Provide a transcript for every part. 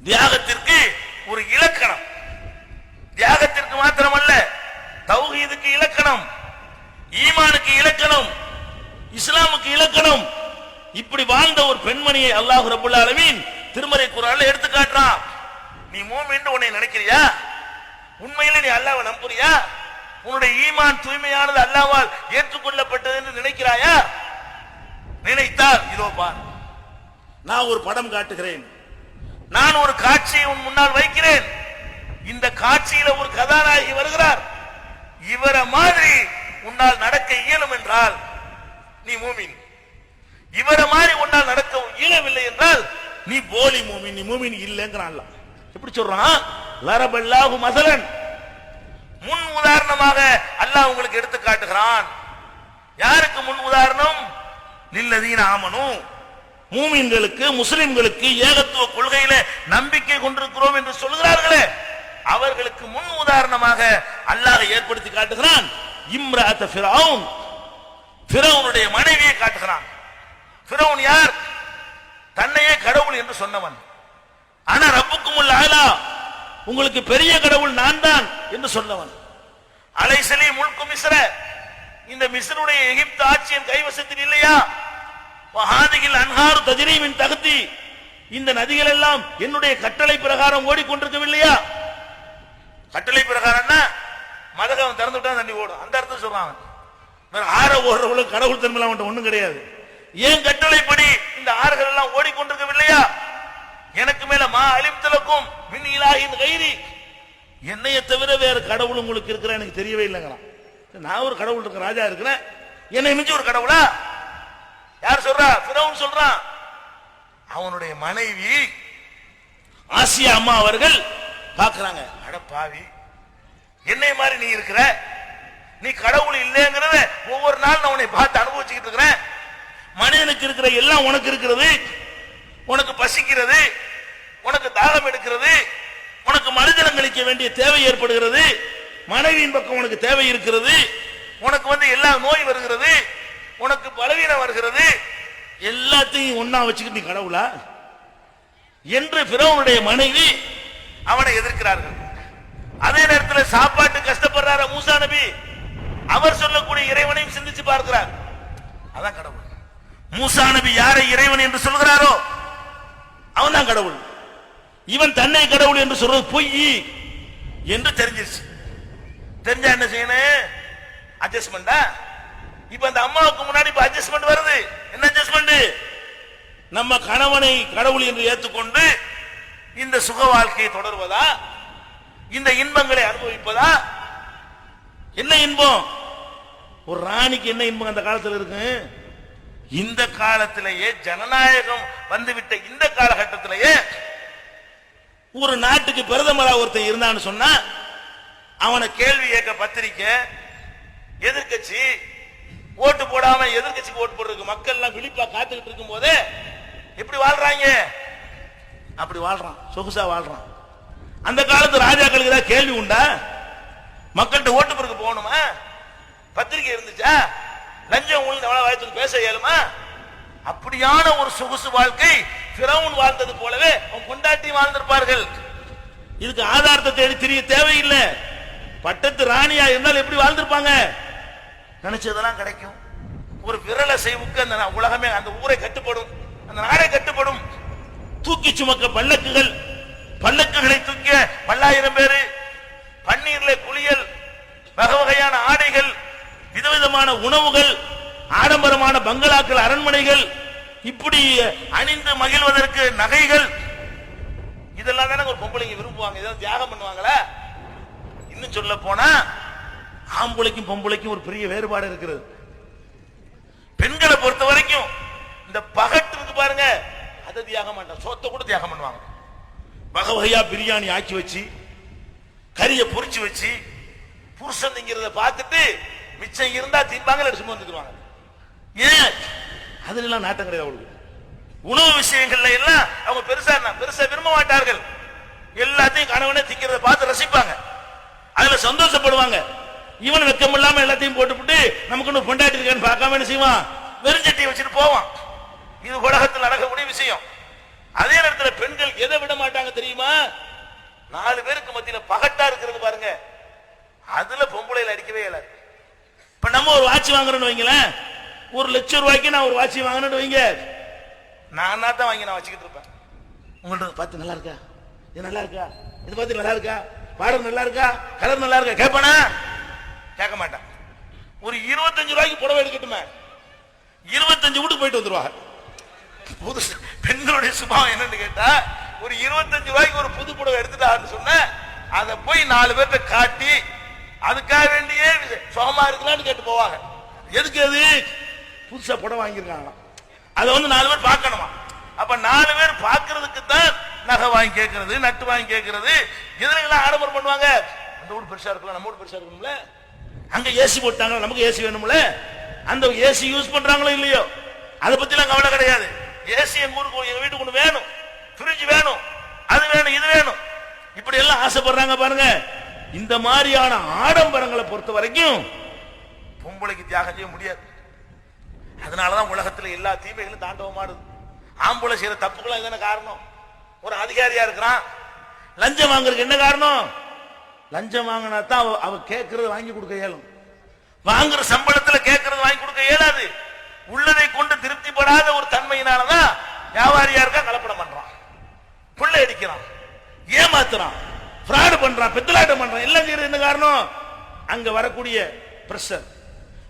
தியாகத்திற்கு ஒரு இலக்கணம். தியாகத்திற்கு மாத்திரமல்ல தௌஹீதுக்கு இலக்கணம் ஈமானுக்கு இலக்கணம் இஸ்லாமுக்கு இலக்கணம். இப்படி வாழ்ந்த ஒரு பெண்மணியை அல்லாஹ் ரபுல்லா அலமீன் திருமறை குரால எடுத்து காட்டுறான் நீ மூமின்னு உன்னை நினைக்கிறியா? உண்மையில நீ அல்லாஹ்வை நம்புறியா? உன்னுடைய ஈமான் தூய்மையானது அல்லாவால் ஏற்றுக்கொள்ளப்பட்டது என்று நினைக்கிறாயா? நினைத்தால் இதோ பார். நான் ஒரு படம் காட்டுகிறேன். நான் ஒரு காட்சியை உன் முன்னால் வைக்கிறேன். இந்த காட்சியில ஒரு கதாநாயகி வருகிறார். இவரை மாதிரி உன்னால் நடக்க இயலும் என்றால் நீ மூமின். இவரை மாதிரி உன்னால் நடக்க இயலவில்லை என்றால் நீ போலி மூமின் நீ மூமின் இல்லைங்கிறான் எப்படி சொல்றான் லரபல்லாஹு மசலன். முன் உதாரணமாக அல்லாஹ் உங்களுக்கு எடுத்து காட்டுகிறான் யாருக்கு முன் உதாரணம்? நில்லதீன ஆமனும் மூமின்களுக்கு முஸ்லிம்களுக்கு ஏகத்துவ கொள்கையில நம்பிக்கை கொண்டிருக்கிறோம் என்று சொல்கிறார்களே அவர்களுக்கு முன் உதாரணமாக அல்லாஹ் ஏற்படுத்தி காட்டுகிறான். இம்ராத்த ஃபிரௌன். ஃபிரௌனுடைய மனைவியை காட்டுகிறான். ஃபிரௌன் யார்? தன்னையே கடவுள் என்று சொன்னவன். ஆனா ரப்புக்கும் ஆலா உங்களுக்கு பெரிய கடவுள் நான் தான் என்று சொன்னவன். அலைசலி முழுக்கும் மிஸ்ர இந்த மிஸ்ருடைய எகிப்து ஆட்சியின் கைவசத்தில் இல்லையா? வஹாதிகில் அன்ஹாரு தஜ்ரீமின் தகுதி இந்த நதிகள் எல்லாம் என்னுடைய கட்டளை பிரகாரம் ஓடிக்கொண்டிருக்கவில்லையா? கட்டளை பிரகாரம்னா மதகம் திறந்து விட்டா தண்ணி ஓடும். அந்த அர்த்தம் சொல்றாங்க. வேற ஆற ஓடுறவங்களுக்கு கடவுள் தன்மை அவன்கிட்ட ஒண்ணும் கிடையாது. ஏன் கட்டளைப்படி இந்த ஆறுகள் எல்லாம் ஓடிக்கொண்டிருக்கவில்லையா? எனக்கு மேல மா அலிம்தலக்கும் மின் இந்த கைரி என்னைய தவிர வேற கடவுள் உங்களுக்கு இருக்கிற எனக்கு தெரியவே இல்லைங்களாம். நான் ஒரு கடவுள் இருக்க ராஜா இருக்கிறேன். என்னை மிஞ்சி ஒரு கடவுளா? யார் சொல்றா? பிரவுன் சொல்றான் அவனுடைய மனைவி ஆசியா அம்மா அவர்கள் பாக்குறாங்க அட பாவி என்னை மாதிரி நீ இருக்கிற? நீ கடவுள் இல்லைங்கிறத ஒவ்வொரு நாள் நான் உன்னை பார்த்து அனுபவிச்சுக்கிட்டு இருக்கிறேன். மனிதனுக்கு இருக்கிற எல்லாம் உனக்கு இருக்கிறது. உனக்கு பசிக்கிறது. உனக்கு தாகம் எடுக்கிறது. உனக்கு மனிதனம் கழிக்க வேண்டிய தேவை ஏற்படுகிறது. மனைவியின் பக்கம் உனக்கு தேவை இருக்கிறது. உனக்கு வந்து எல்லா நோய் வருகிறது. உனக்கு பலவீனம் வருகிறது. எல்லாத்தையும் ஒண்ணா வச்சுக்கிட்டு நீ கடவுளா? என்று பிறவனுடைய மனைவி அவனை எதிர்க்கிறார்கள். அதே நேரத்தில் சாப்பாட்டு கஷ்டப்படுறார மூசா நபி? அவர் சொல்லக்கூடிய இறைவனையும் சிந்திச்சு பார்க்கிறார். அதான் கடவுள். மூசா நபி யாரை இறைவன் என்று சொல்கிறாரோ அவன் தான் கடவுள். இவன் தன்னை கடவுள் என்று சொல்றது பொய் என்று தெரிஞ்சிருச்சு. தெரிஞ்சா என்ன செய்யணும்? அட்ஜஸ்ட்மெண்டா இப்ப அந்த அம்மாவுக்கு முன்னாடி இப்ப அட்ஜஸ்ட்மெண்ட் வருது. என்ன அட்ஜஸ்ட்மெண்ட் நம்ம கணவனை கடவுள் என்று ஏற்றுக்கொண்டு இந்த சுக வாழ்க்கையை தொடர்வதா? இந்த இன்பங்களை அனுபவிப்பதா? என்ன இன்பம்? ஒரு ராணிக்கு என்ன இன்பம் அந்த காலத்தில் இருக்கு? இந்த காலத்திலேயே ஜனநாயகம் வந்துவிட்ட இந்த காலகட்டத்திலேயே ஒரு நாட்டுக்கு பிரதமரா ஒருத்தர் இருந்தான்னு சொன்னா அவனை கேள்வி கேட்க பத்திரிக்கை எதிர்க்கட்சி ஓட்டு போடாம எதிர்கட்சிக்கு ஓட்டு போடுறதுக்கு மக்கள் எல்லாம் விழிப்பா காத்துக்கிட்டு இருக்கும் போதே எப்படி வாழ்றாங்க. அப்படி வாழ்றான். சொகுசா வாழ்றான். அந்த காலத்து ராஜாக்களுக்கு ஏதாவது கேள்வி உண்டா? மக்கள்கிட்ட ஓட்டு பிறகு போகணுமா? பத்திரிக்கை இருந்துச்சா? லஞ்சம் ஊழல் எவ்வளவு பேச இயலுமா? அப்படியான ஒரு சொகுசு வாழ்க்கை பிறவுன் வாழ்ந்தது போலவே அவன் கொண்டாட்டி வாழ்ந்திருப்பார்கள். இதுக்கு ஆதாரத்தை தேடி தெரிய தேவையில்லை. பட்டத்து ராணியா இருந்தால் எப்படி வாழ்ந்திருப்பாங்க? நினைச்சதெல்லாம் கிடைக்கும். ஒரு விரல செய்வுக்கு அந்த உலகமே அந்த ஊரை கட்டுப்படும். அந்த நாடே கட்டுப்படும். தூக்கி சுமக்க பல்லக்குகள். பல்லக்குகளை தூக்கிய பல்லாயிரம் பேரு. பன்னீர்ல குளியல். வகை வகையான ஆடைகள். விதவிதமான உணவுகள். ஆடம்பரமான பங்களாக்கள் அரண்மனைகள். இப்படி அணிந்து மகிழ்வதற்கு நகைகள். இதெல்லாம் தானே ஒரு பொம்பளைங்க விரும்புவாங்க. ஏதாவது தியாகம் பண்ணுவாங்களா? இன்னும் சொல்ல போனா ஆம்பளைக்கும் பொம்பளைக்கும் ஒரு பெரிய வேறுபாடு இருக்கிறது. பெண்களை பொறுத்த வரைக்கும் இந்த பகட்டு இருக்கு பாருங்க அதை தியாகம் பண்ண சோத்தை கூட தியாகம் பண்ணுவாங்க வகை வகையா பிரியாணி ஆக்கி வச்சு கறியை பொறிச்சு வச்சு புருஷன் திங்கிறத பார்த்துட்டு மிச்சம் இருந்தா திம்பாங்க சும்மா வந்துக்குவாங்க ஏன்? அதுல எல்லாம் நாட்டம் கிடையாது அவளுக்கு உணவு விஷயங்கள்ல எல்லாம் அவங்க பெருசா பெருசா விரும்ப மாட்டார்கள். எல்லாத்தையும் கணவனை திங்கிறத பார்த்து ரசிப்பாங்க. அதுல சந்தோஷப்படுவாங்க. இவன் வெக்கம் இல்லாம எல்லாத்தையும் போட்டுவிட்டு நமக்கு ஒன்று கொண்டாடி இருக்கான்னு பார்க்காம என்ன செய்வான்? வெறுஞ்சட்டியை வச்சுட்டு போவான். இது உலகத்தில் நடக்கக்கூடிய விஷயம். அதே நேரத்தில் பெண்கள் எதை விட மாட்டாங்க தெரியுமா? நாலு பேருக்கு மத்தியில் பகட்டா இருக்கிறது பாருங்க. அதுல பொம்பளையில் அடிக்கவே இயலாது இப்ப நம்ம ஒரு வாட்ச் வாங்குறோம்னு வைங்களேன். ஒரு லட்சம் ரூபாய்க்கு நான் ஒரு வாட்ச் வாங்கினேன்னு வைங்க. நானா தான் வாங்கி நான் வச்சுக்கிட்டு இருப்பேன். உங்கள்கிட்ட பார்த்து நல்லா இருக்கா? இது நல்லா இருக்கா? இது பார்த்து நல்லா இருக்கா? பாடல் நல்லா இருக்கா? கலர் நல்லா இருக்கா? கேட்பேனா கேட்க மாட்டான். ஒரு இருபத்தஞ்சு ரூபாய்க்கு புடவை எடுக்கட்டுமே? இருபத்தஞ்சு வீட்டுக்கு போயிட்டு வந்துருவாங்க. புதுசு பெண்களுடைய சுபாவம் என்னன்னு கேட்டா ஒரு இருபத்தஞ்சு ரூபாய்க்கு ஒரு புது புடவை எடுத்துட்டாருன்னு சொன்ன அதை போய் நாலு பேர்த்த காட்டி அதுக்காக வேண்டியே சுகமா இருக்கலாம்னு கேட்டு போவாங்க. எதுக்கு அது? புதுசா புடவை வாங்கியிருக்காங்களாம். அதை வந்து நாலு பேர் பார்க்கணுமா? அப்ப நாலு பேர் பார்க்கறதுக்கு தான் நகை வாங்கி கேட்கறது நட்டு வாங்கி கேட்கறது. எதுலாம் ஆடம்பரம் பண்ணுவாங்க? அந்த வீடு பெருசா இருக்கலாம் நம்ம வீடு பெருசா இருக்கணும்ல அங்க ஏசி போட்டாங்க நமக்கு ஏசி வேணும்ல? அந்த ஏசி யூஸ் பண்றாங்களோ இல்லையோ? அதை பத்திலாம் கவலை கிடையாது. ஏசி எங்க ஊருக்கு எங்க வீட்டுக்கு ஒண்ணு வேணும். ஃப்ரிட்ஜ் வேணும். அது வேணும் இது வேணும். இப்படி எல்லாம் ஆசைப்படுறாங்க பாருங்க. இந்த மாதிரியான ஆடம்பரங்களை பொறுத்த வரைக்கும் பொம்பளைக்கு தியாகம் செய்ய முடியாது. அதனாலதான் உலகத்துல எல்லா தீமைகளும் தாண்டவமாடுது ஆம்பளை செய்யற தப்புகளும் இதுதானே காரணம்? ஒரு அதிகாரியா இருக்கிறான். லஞ்சம் வாங்குறதுக்கு என்ன காரணம்? லஞ்சம் வாங்கினா தான் அவ- கேட்கறது வாங்கி கொடுக்க இயலும். வாங்குற சம்பளத்துல கேட்கறது வாங்கி கொடுக்க இயலாது. உள்ளதை கொண்டு திருப்திப்படாத ஒரு தன்மையினாலதான் வியாபாரியா இருக்கா கலப்படம் பண்றான். கொள்ளை அடிக்கிறான். ஏமாத்துறான். ஃப்ராடு பண்றான். பித்தலாட்டம் பண்றான். எல்லாம் செய்யறது என்ன காரணம்? அங்க வரக்கூடிய பிரஷர்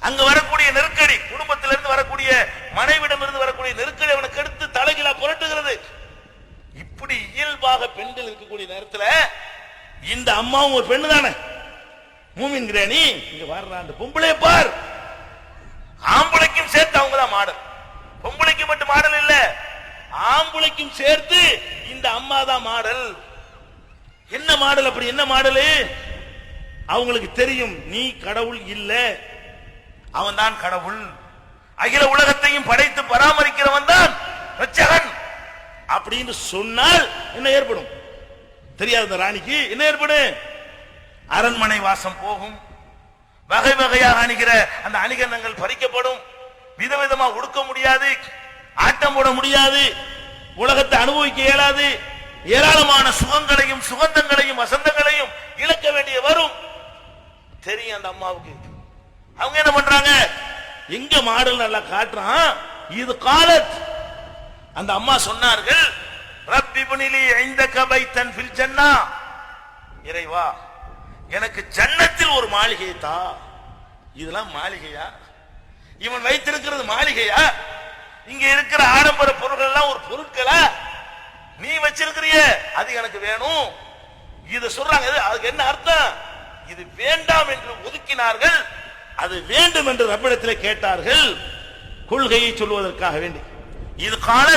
அங்க வரக்கூடிய நெருக்கடி. குடும்பத்திலிருந்து வரக்கூடிய மனைவிடம் இருந்து வரக்கூடிய நெருக்கடி அவனுக்கு எடுத்து தலைகீழா புரட்டுகிறது இப்படி இயல்பாக பெண்கள் இருக்கக்கூடிய நேரத்தில் இந்த அம்மாவும் ஒரு பெண்ணு தானே? மூமின் கிராணி இங்க வர்றான் பொம்பளை பார். ஆம்பளைக்கும் சேர்த்து அவங்க தான் மாடல். பொம்பளைக்கு மட்டும் மாடல் இல்ல ஆம்பளைக்கும் சேர்த்து இந்த அம்மா தான் மாடல். என்ன மாடல் அப்படி என்ன மாடலு? அவங்களுக்கு தெரியும் நீ கடவுள் இல்ல. அவன் தான் கடவுள். அகில உலகத்தையும் படைத்து பராமரிக்கிறவன் தான் ரட்சகன். அப்படின்னு சொன்னால் என்ன ஏற்படும்? தெரியாது இந்த ராணிக்கு என்ன ஏற்படும் அரண்மனை வாசம் போகும். வகை வகையாக அணிகிற அந்த அணிகண்டங்கள் பறிக்கப்படும். விதவிதமா உடுக்க முடியாது. ஆட்டம் போட முடியாது. உலகத்தை அனுபவிக்க இயலாது. ஏராளமான சுகங்களையும் சுகந்தங்களையும் வசந்தங்களையும் இழக்க வேண்டிய வரும். தெரியும் அந்த அம்மாவுக்கு. அவங்க என்ன பண்றாங்க? எங்க மாடல் நல்லா காட்டுறான்? இது காலத். அந்த அம்மா சொன்னார்கள் ரப்பி புனிலி ஐந்த ஃபில் ஜன்னா. இறைவா எனக்கு ஜன்னத்தில் ஒரு மாளிகை தா. இதெல்லாம் மாளிகையா? இவன் வைத்திருக்கிறது மாளிகையா? இங்க இருக்கிற ஆடம்பர பொருட்கள் எல்லாம் ஒரு பொருட்களா? நீ வச்சிருக்கிறிய அது எனக்கு வேணும். இது சொல்றாங்க அதுக்கு என்ன அர்த்தம்? இது வேண்டாம் என்று ஒதுக்கினார்கள் அது வேண்டும் என்று ரப்பிடத்தில் கேட்டார்கள். கொள்கையை சொல்வதற்காக வேண்டி. இது கால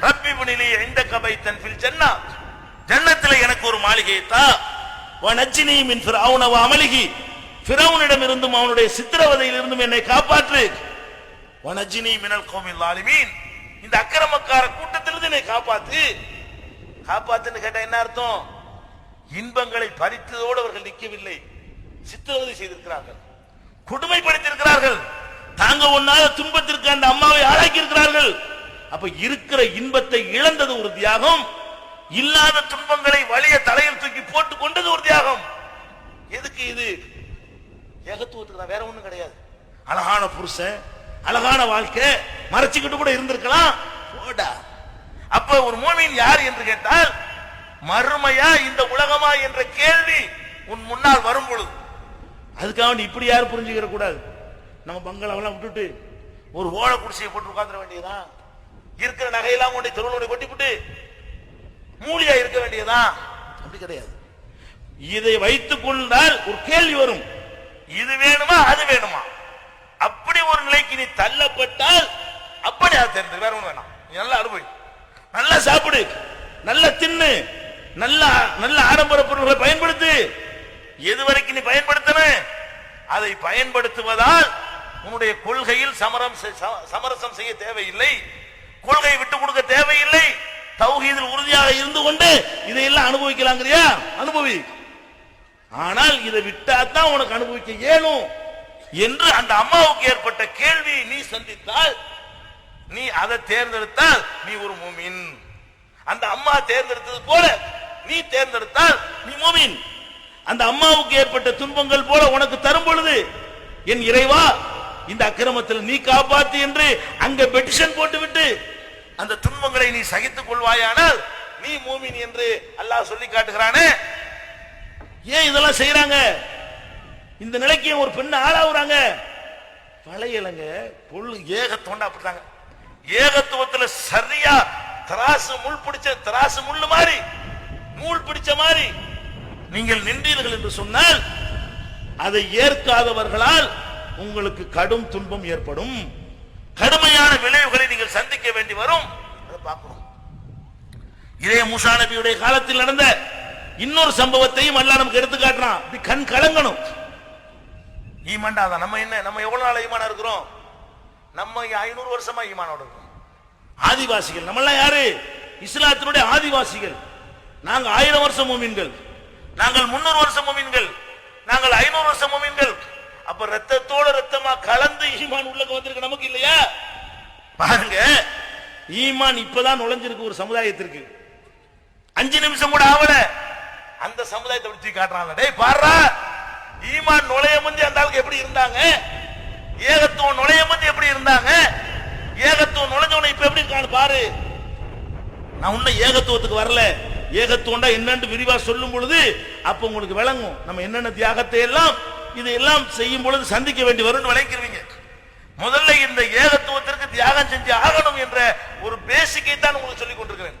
ரப்பி புனிலி எந்த கபைத்தன் ஃபில் ஜன்னா. ஜன்னத்தில் எனக்கு ஒரு மாளிகையை தா. வனஜினி மின் ஃபிரௌன அமலிகி. ஃபிரௌனிடம் இருந்தும் அவனுடைய சித்திரவதையில் இருந்தும் என்னை காப்பாற்று. வனஜினி மினல் கோமில் ஆலிமீன் இந்த அக்கிரமக்கார கூட்டத்திலிருந்து என்னை காப்பாத்து. காப்பாத்துன்னு கேட்டா என்ன அர்த்தம்? இன்பங்களை பறித்ததோடு அவர்கள் நிற்கவில்லை. சித்திரவதை செய்திருக்கிறார்கள். கொடுமைப்படுத்தியிருக்கிறார்கள். தாங்க ஒன்னாத துன்பத்திற்கு அந்த அம்மாவை ஆளாக்கி இருக்கிறார்கள் அப்ப இருக்கிற இன்பத்தை இழந்தது ஒரு தியாகம். இல்லாத துன்பங்களை வலிய தலையில் தூக்கி போட்டு கொண்டது ஒரு தியாகம். எதுக்கு இது? ஏகத்துவத்துக்கு தான் வேற ஒண்ணும் கிடையாது. அழகான புருஷன் அழகான வாழ்க்கை மறைச்சுக்கிட்டு கூட இருந்திருக்கலாம். போடா. அப்ப ஒரு மோமின் யார் என்று கேட்டால் மறுமையா இந்த உலகமா? என்ற கேள்வி உன் முன்னால் வரும் பொழுது. அதுக்காக நீ இப்படி யாரும் புரிஞ்சுக்கிற கூடாது. நம்ம பங்களாவெல்லாம் விட்டுட்டு ஒரு ஓலை குடிசையை போட்டு உட்காந்துட வேண்டியதான் இருக்கிற நகையெல்லாம் கொண்டு திருவள்ளுவரை கொட்டிவிட்டு மூலியா இருக்க வேண்டியதான் அப்படி கிடையாது. இதை வைத்துக் கொண்டால் ஒரு கேள்வி வரும். இது வேணுமா அது வேணுமா? அப்படி ஒரு நிலைக்கு நீ தள்ளப்பட்டால் அப்படி அதை தெரிந்து வேற ஒண்ணு வேணாம். நல்லா அனுபவி. நல்லா சாப்பிடு. நல்லா தின்னு. நல்ல நல்ல ஆடம்பர பொருட்களை பயன்படுத்து. எது வரைக்கும் நீ பயன்படுத்தன? அதை பயன்படுத்துவதால் உன்னுடைய கொள்கையில் சமரம் ச- சமரசம் செய்ய தேவையில்லை. கொள்கை விட்டு கொடுக்க தேவையில்லை. தௌஹீதில் உறுதியாக இருந்து கொண்டு இதையெல்லாம் அனுபவிக்கலாங்கிறியா? அனுபவி. ஆனால் இதை விட்டா தான் உனக்கு அனுபவிக்க இயலும். என்று அந்த அம்மாவுக்கு ஏற்பட்ட கேள்வியை நீ சந்தித்தால் நீ அதை தேர்ந்தெடுத்தால் நீ ஒரு மூமின். அந்த அம்மா தேர்ந்தெடுத்தது போல நீ தேர்ந்தெடுத்தால் நீ மூமின். அந்த அம்மாவுக்கு ஏற்பட்ட துன்பங்கள் போல உனக்கு தரும் பொழுது என் இறைவா இந்த அக்கிரமத்தில் நீ காப்பாத்து என்று அங்க பெட்டிஷன் போட்டுவிட்டு அந்த துன்பங்களை நீ சகித்துக் கொள்வாயானால் நீ மூமின் என்று அல்லாஹ் சொல்லி காட்டுகிறானே. ஏன் இதெல்லாம் செய்யறாங்க இந்த நிலைக்கு ஒரு பெண்ணை ஆளாவுறாங்க. வளையலங்க பொருள் ஏகத்தோண்ட அப்படித்தாங்க ஏகத்துவத்துல சரியா திராசு முள் பிடிச்ச திராசு முள்ளு மாதிரி நூல் பிடிச்ச மாதிரி. நீங்கள் நின்றீர்கள் என்று சொன்னால் அதை ஏற்காதவர்களால் உங்களுக்கு கடும் துன்பம் ஏற்படும். கடுமையான விளைவுகளை நீங்கள் சந்திக்க வேண்டி வரும். அதை பார்க்கணும். இதே மூசா நபியுடைய காலத்தில் நடந்த இன்னொரு சம்பவத்தையும் அல்ல நமக்கு எடுத்து காட்டுறான் கண் கலங்கணும். ஈமாண்டா தான் நம்ம என்ன நம்ம எவ்வளவு நாள் ஈமானா இருக்கிறோம்? நம்ம ஐநூறு வருஷமா ஈமானோட இருக்கோம். ஆதிவாசிகள் நம்மெல்லாம் யாரு? இஸ்லாத்தினுடைய ஆதிவாசிகள். நாங்க ஆயிரம் வருஷம் மூமின்கள். நாங்கள் முன்னூறு வருஷம் மூமின்கள். நாங்கள் ஐநூறு வருஷம் மூமின்கள். அப்ப ரத்தத்தோட ரத்தமா கலந்து ஈமான் உள்ளக்கு வந்திருக்கு நமக்கு இல்லையா? பாருங்க ஈமான் இப்பதான் நுழைஞ்சிருக்கு ஒரு சமுதாயத்திற்கு. அஞ்சு நிமிஷம் கூட ஆகல. அந்த சமுதாயத்தை விட்டு காட்டுறாங்க டேய் பாடுறா. ஈமான் நுழைய முந்தி அந்த ஆளுக்கு எப்படி இருந்தாங்க? ஏகத்துவம் நுழைய முந்தி எப்படி இருந்தாங்க? ஏகத்துவம் நுழைஞ்சவனை இப்ப எப்படி இருக்கான்னு பாரு. நான் உன்ன ஏகத்துவத்துக்கு வரல. ஏகத்துவம்டா என்னன்னு விரிவா சொல்லும் பொழுது அப்ப உங்களுக்கு விளங்கும். நம்ம என்னென்ன தியாகத்தை எல்லாம் இதையெல்லாம் செய்யும் பொழுது சந்திக்க வேண்டி வரும்னு விளைக்கிறீங்க முதல்ல இந்த ஏகத்துவத்திற்கு தியாகம் செஞ்சு ஆகணும் என்ற ஒரு பேசிக்கை தான் உங்களுக்கு சொல்லிக் கொண்டிருக்கிறேன்.